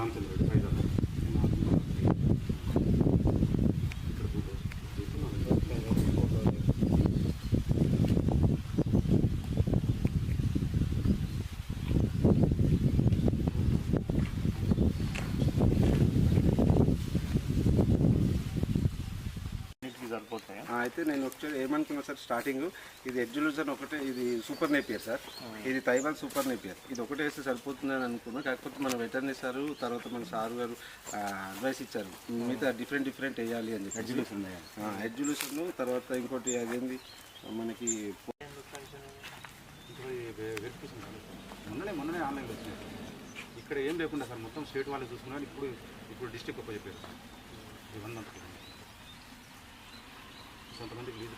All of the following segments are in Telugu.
ರಾಮಚಂದ್ರ ఆ, అయితే నేను ఒకసారి ఏమనుకున్నా సార్ స్టార్టింగ్ ఇది ఎడ్జులూజన్ ఒకటే ఇది సూపర్ నేపియర్ సార్. ఇది తైవాన్ సూపర్ నేపియర్ ఇది ఒకటే వేస్తే సరిపోతుందని అనుకున్నా. కాకపోతే మన వెటర్నరీ సార్ తర్వాత మన సార్ గారు అడ్వైస్ ఇచ్చారు. మిగతా డిఫరెంట్ డిఫరెంట్ వేయాలి అని చెప్పి ఎడ్యుకేషన్ ఎడ్జులేషన్ తర్వాత ఇంకోటి అదేంది? మనకి. మొన్ననే మొన్ననే ఆన్లైన్లో వచ్చినాయి. ఇక్కడ ఏం లేకుండా సార్ మొత్తం స్టేట్ వాళ్ళు చూసుకున్నారు. ఇప్పుడు ఇప్పుడు డిస్టిక్ ఒక్క చెప్పారు. మంత్ కొంతమందికి లీజ్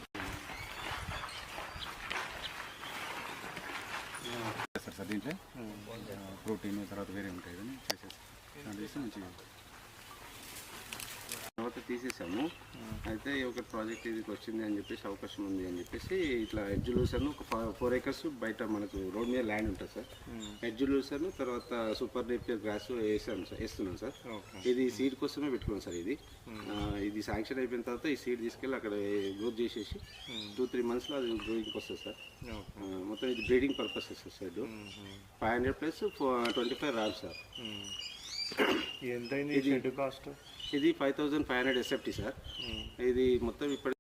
చేస్తారు సార్ దీంట్లో? ప్రోటీన్ తర్వాత వేరే ఉంటాయి కానీ చేసేసి. దాంట్లో చేస్తే మంచిగా తీసేసాము. అయితే ఈ ఒక ప్రాజెక్ట్ ఇది వచ్చింది అని చెప్పేసి అవకాశం ఉంది అని చెప్పేసి ఇట్లా ఎడ్జులూసన్ ఒక ఫోర్ ఏకర్స్ బయట మనకు రోడ్ మీద ల్యాండ్ ఉంటుంది సార్. ఎడ్జులూసన్ తర్వాత సూపర్ నేపియర్ గ్రాస్ వేసాను సార్ వేస్తున్నాం సార్. ఇది సీడ్ కోసమే పెట్టుకున్నాం సార్ ఇది. ఆ, ఇది శాంక్షన్ అయిపోయిన తర్వాత ఈ సీడ్ తీసుకెళ్ళి అక్కడ గ్రోత్ చేసేసి టూ త్రీ మంత్స్లో అది గ్రోయింగ్కి వస్తుంది సార్. మొత్తం ఇది breeding purpose sir side. Five hundred plus twenty five రాదు సార్. ఎంత అయింది షెడ్ కాస్ట్? ఇది five thousand five hundred SFT sir ఇది మొత్తం ఇప్పటి